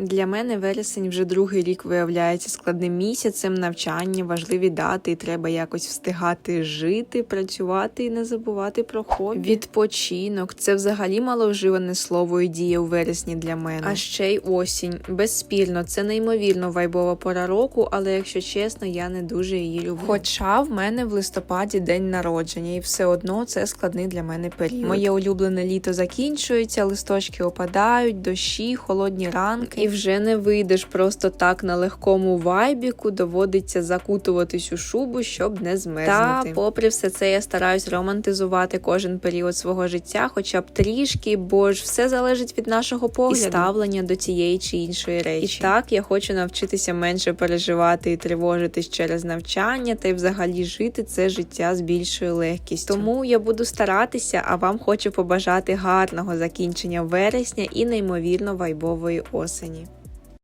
Для мене вересень вже другий рік виявляється складним місяцем, навчання, важливі дати, і треба якось встигати жити, працювати і не забувати про хобі. Відпочинок це взагалі маловживане слово і діє у вересні для мене. А ще й осінь. Безспільно, це неймовірно вайбова пора року, але якщо чесно, я не дуже її люблю. Хоча в мене в листопаді день народження, і все одно це складний для мене період. Моє улюблене літо закінчується, листочки опадають, дощі, холодні ранки. І вже не вийдеш просто так на легкому вайбіку, доводиться закутуватись у шубу, щоб не змерзнути. Та, попри все це, я стараюсь романтизувати кожен період свого життя, хоча б трішки, бо ж все залежить від нашого погляду і ставлення до тієї чи іншої речі. І так я хочу навчитися менше переживати і тривожитись через навчання, та й взагалі жити це життя з більшою легкістю. Тому я буду старатися, а вам хочу побажати гарного закінчення вересня і неймовірно вайбової осені.